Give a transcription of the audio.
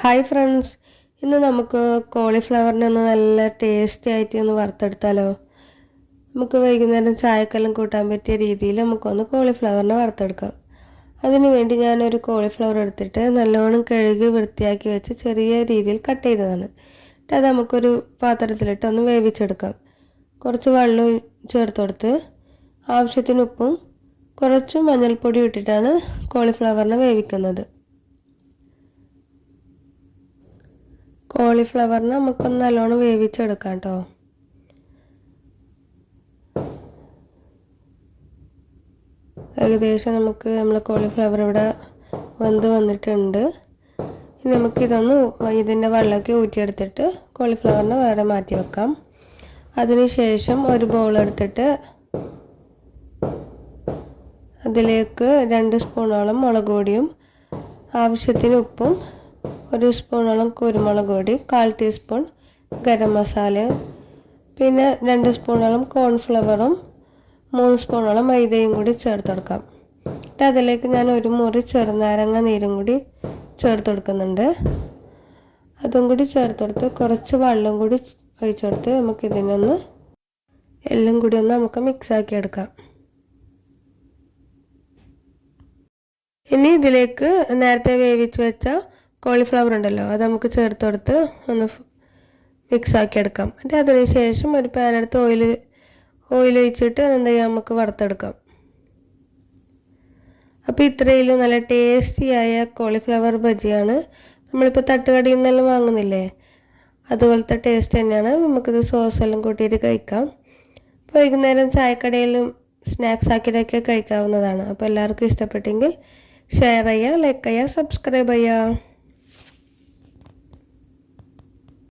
Hi friends ഇന്ന് നമുക്ക് കോളിഫ്ലവറിനെ ഒന്ന് നല്ല ടേസ്റ്റി ആയിട്ട് ഒന്ന് വറുത്തെടുത്താലോ? നമുക്ക് വൈകുന്നേരം ചായക്കെല്ലാം കൂട്ടാൻ പറ്റിയ രീതിയിൽ നമുക്കൊന്ന് കോളിഫ്ലവറിനെ വറുത്തെടുക്കാം. അതിനു വേണ്ടി ഞാനൊരു കോളിഫ്ലവർ എടുത്തിട്ട് നല്ലോണം കഴുകി വൃത്തിയാക്കി വെച്ച് ചെറിയ രീതിയിൽ കട്ട് ചെയ്തതാണ്. എന്നിട്ട് അത് നമുക്കൊരു പാത്രത്തിലിട്ട് ഒന്ന് വേവിച്ചെടുക്കാം. കുറച്ച് വെള്ളം ചേർത്ത് കൊടുത്ത് ആവശ്യത്തിന് ഉപ്പും കുറച്ച് മഞ്ഞൾപ്പൊടി ഇട്ടിട്ടാണ് കോളിഫ്ലവറിനെ വേവിക്കുന്നത്. കോളിഫ്ലവറിനെ നമുക്കൊന്ന് നല്ലോണം വേവിച്ചെടുക്കാം കേട്ടോ ഏകദേശം നമുക്ക് നമ്മൾ കോളിഫ്ലവർ ഇവിടെ വെന്ത് വന്നിട്ടുണ്ട്. നമുക്കിതൊന്ന് ഇതിന്റെ വെള്ളമൊക്കെ ഊറ്റിയെടുത്തിട്ട് കോളിഫ്ലവറിനെ വേറെ മാറ്റി വെക്കാം. അതിനുശേഷം ഒരു ബൗൾ എടുത്തിട്ട് അതിലേക്ക് രണ്ട് സ്പൂണോളം മുളക് പൊടിയും ആവശ്യത്തിന് ഉപ്പും ഒരു സ്പൂണോളം കുരുമുളക് പൊടി കാൽ ടീസ്പൂൺ ഗരം മസാല പിന്നെ രണ്ട് സ്പൂണോളം കോൺഫ്ലവറും മൂന്ന് സ്പൂണോളം മൈദയും കൂടി ചേർത്ത് കൊടുക്കാം. എന്നിട്ട് അതിലേക്ക് ഞാൻ ഒരു മുറി ചെറുനാരങ്ങ നീരും കൂടി ചേർത്ത് കൊടുക്കുന്നുണ്ട്. അതും കൂടി ചേർത്ത് കൊടുത്ത് കുറച്ച് വെള്ളം കൂടി ഒഴിച്ചെടുത്ത് നമുക്കിതിനൊന്ന് എല്ലാം കൂടി ഒന്ന് നമുക്ക് മിക്സാക്കി എടുക്കാം. ഇനി ഇതിലേക്ക് നേരത്തെ വേവിച്ച് വെച്ച കോളിഫ്ലവർ ഉണ്ടല്ലോ അത് നമുക്ക് ചേർത്ത് കൊടുത്ത് ഒന്ന് മിക്സ് ആക്കി എടുക്കാം. എന്നിട്ട് അതിന് ശേഷം ഒരു പാൻ എടുത്ത് ഓയിൽ ഓയിൽ ഒഴിച്ചിട്ട് അതെന്താ ചെയ്യുക നമുക്ക് വറുത്തെടുക്കാം. അപ്പോൾ ഇത്രയും നല്ല ടേസ്റ്റിയായ കോളിഫ്ലവർ ബജിയാണ്. നമ്മളിപ്പോൾ തട്ടുകടിയിൽ നിന്നെല്ലാം വാങ്ങുന്നില്ലേ? അതുപോലത്തെ ടേസ്റ്റ് തന്നെയാണ്. നമുക്കിത് സോസ് എല്ലാം കൂട്ടിയിട്ട് കഴിക്കാം. വൈകുന്നേരം ചായക്കടയിലും സ്നാക്സ് ആക്കിയിട്ടൊക്കെ കഴിക്കാവുന്നതാണ്. അപ്പോൾ എല്ലാവർക്കും ഇഷ്ടപ്പെട്ടെങ്കിൽ ഷെയർ ചെയ്യുക ലൈക്ക് ചെയ്യുക സബ്സ്ക്രൈബ് ചെയ്യുക.